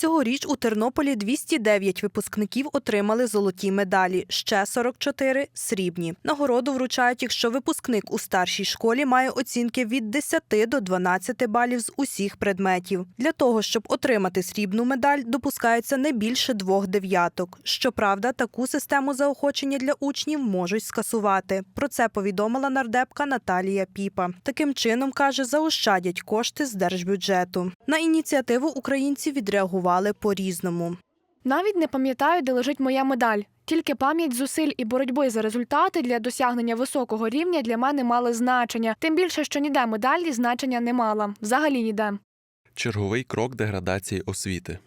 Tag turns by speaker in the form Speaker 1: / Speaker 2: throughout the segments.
Speaker 1: Цьогоріч у Тернополі 209 випускників отримали золоті медалі, ще 44 – срібні. Нагороду вручають, якщо випускник у старшій школі має оцінки від 10 до 12 балів з усіх предметів. Для того, щоб отримати срібну медаль, допускається не більше двох дев'яток. Щоправда, таку систему заохочення для учнів можуть скасувати. Про це повідомила нардепка Наталія Піпа. Таким чином, каже, заощадять кошти з держбюджету. На ініціативу українці відреагували по-різному.
Speaker 2: Навіть не пам'ятаю, де лежить моя медаль. Тільки пам'ять зусиль і боротьби за результати для досягнення високого рівня для мене мали значення. Тим більше, що ніде медалі значення не мала. Взагалі ніде.
Speaker 3: Черговий крок деградації освіти.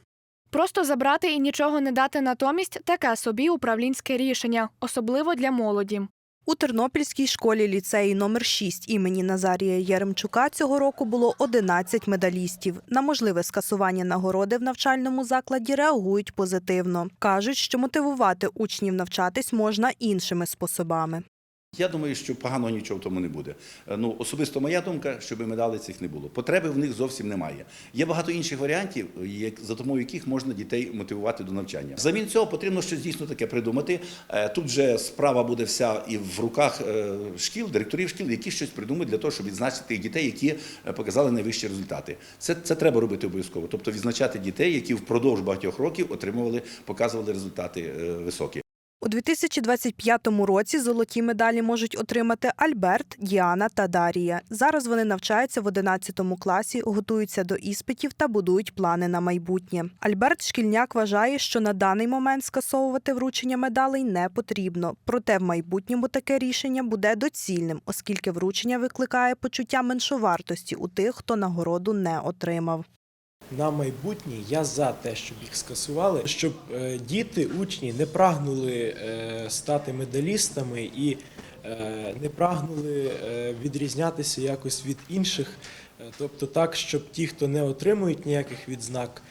Speaker 2: Просто забрати і нічого не дати натомість таке собі управлінське рішення, особливо для молоді.
Speaker 1: У Тернопільській школі ліцеї номер 6 імені Назарія Яремчука цього року було 11 медалістів. На можливе скасування нагороди в навчальному закладі реагують позитивно. Кажуть, що мотивувати учнів навчатись можна іншими способами.
Speaker 4: Я думаю, що поганого нічого в тому не буде. Е, Ну, особисто моя думка, щоб медалей цих не було. Потреби в них зовсім немає. Є багато інших варіантів, як- за допомогою яких можна дітей мотивувати до навчання. Взамін цього потрібно щось дійсно таке придумати. Е, Тут же справа буде вся і в руках е, шкіл, директорів шкіл, які щось придумають для того, щоб відзначити тих дітей, які е, показали найвищі результати. Це, це треба робити обов'язково. Тобто відзначати дітей, які впродовж багатьох років отримували, показували результати е, високі.
Speaker 1: У 2025 році золоті медалі можуть отримати Альберт, Діана та Дарія. Зараз вони навчаються в 11 класі, готуються до іспитів та будують плани на майбутнє. Альберт Шкільняк вважає, що на даний момент скасовувати вручення медалей не потрібно. Проте в майбутньому таке рішення буде доцільним, оскільки вручення викликає почуття меншовартості у тих, хто нагороду не отримав.
Speaker 5: На майбутнє я за те, щоб їх скасували, щоб е, діти, учні не прагнули е, стати медалістами і е, не прагнули відрізнятися якось від інших. Тобто так, щоб ті, хто не отримують ніяких відзнак,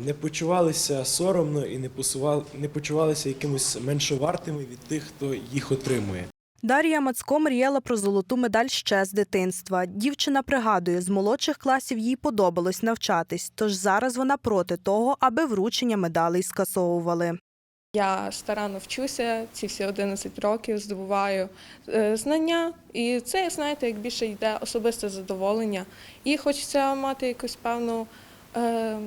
Speaker 5: не почувалися соромно і не почувалися якимось меншовартими від тих, хто їх отримує.
Speaker 1: Дар'я Мацко мріяла про золоту медаль ще з дитинства. Дівчина пригадує, з молодших класів їй подобалось навчатись, тож зараз вона проти того, аби вручення медалей скасовували.
Speaker 6: Я старанно вчуся ці всі 11 років, здобуваю е, знання, і це, знаєте, як більше йде особисте задоволення. І хочеться мати якусь певну е,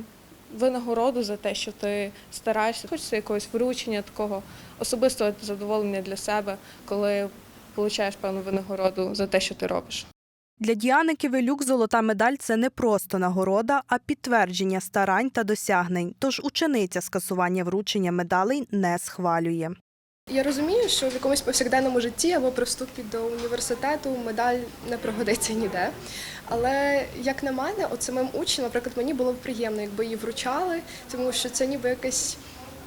Speaker 6: винагороду за те, що ти стараєшся. Хочеться якогось вручення, такого особистого задоволення для себе, коли получаєш певну винагороду за те, що ти робиш.
Speaker 1: Для Діани Кивелюк золота медаль це не просто нагорода, а підтвердження старань та досягнень. Тож учениця скасування вручення медалей не схвалює.
Speaker 7: Я розумію, що в якомусь повсякденному житті або при вступі до університету медаль не пригодиться ніде. Але як на мене, от самим учням, наприклад, мені було б приємно, якби її вручали, тому що це ніби якесь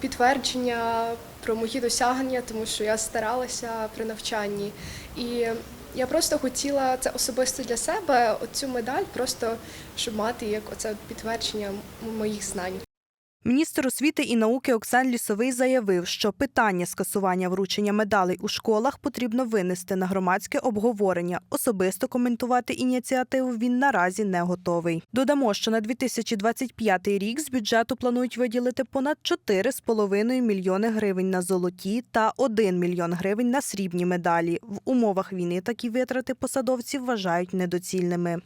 Speaker 7: підтвердження про мої досягнення, тому що я старалася при навчанні. І я просто хотіла це особисто для себе, оцю медаль, просто щоб мати як оце підтвердження моїх знань.
Speaker 1: Міністр освіти і науки Оксан Лісовий заявив, що питання скасування вручення медалей у школах потрібно винести на громадське обговорення. Особисто коментувати ініціативу він наразі не готовий. Додамо, що на 2025 рік з бюджету планують виділити понад 4,5 мільйони гривень на золоті та 1 мільйон гривень на срібні медалі. В умовах війни такі витрати посадовці вважають недоцільними.